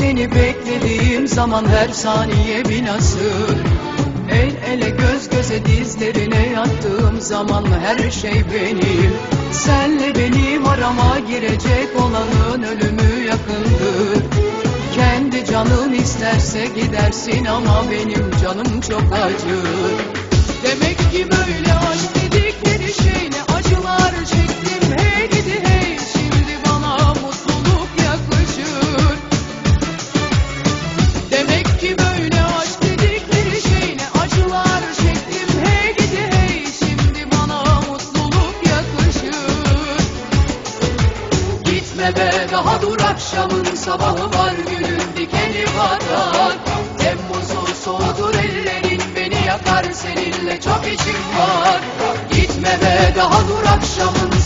Seni beklediğim zaman her saniye bir nasır El ele göz göze dizlerine yattığım zaman her şey benim. Senle benim arama girecek olanın ölümü yakındır. Kendi canın isterse gidersin ama benim canım çok acır. Demek ki böyle aşk Gitme be daha dur akşamın sabahı var günün dikeni kadar Temmuz'u soğutur ellerin beni yakar seninle çok işim var. Gitme be daha dur akşamın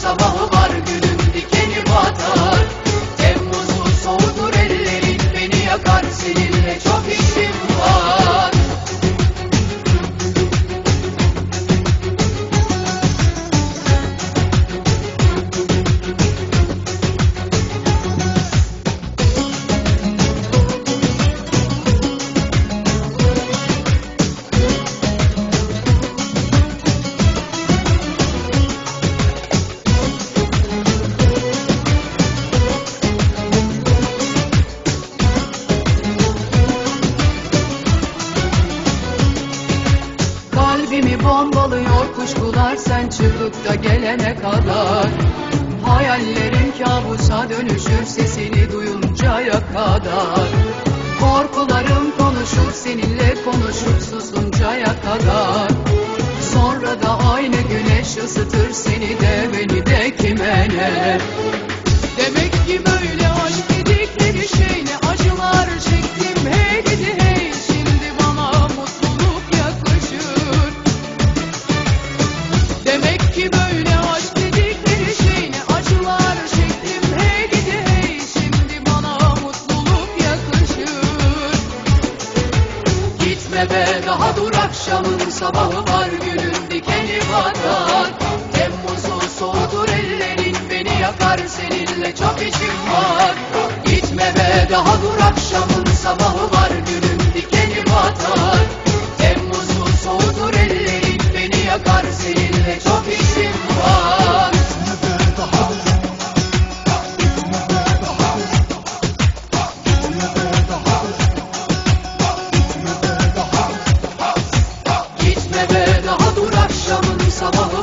Kalbimi bombalıyor kuşkular sen çıkıp da gelene kadar. Hayallerim kabusa dönüşür sesini duyuncaya kadar. Korkularım konuşur seninle konuşup susuncaya kadar. Sonra da aynı güneş ısıtır seni de beni de kime ne Gitme be daha dur akşamın sabahı var günün dikeni batar Temmuz'u soğutur ellerin beni yakar seninle çok işim var. Gitme be daha dur akşamın Gitme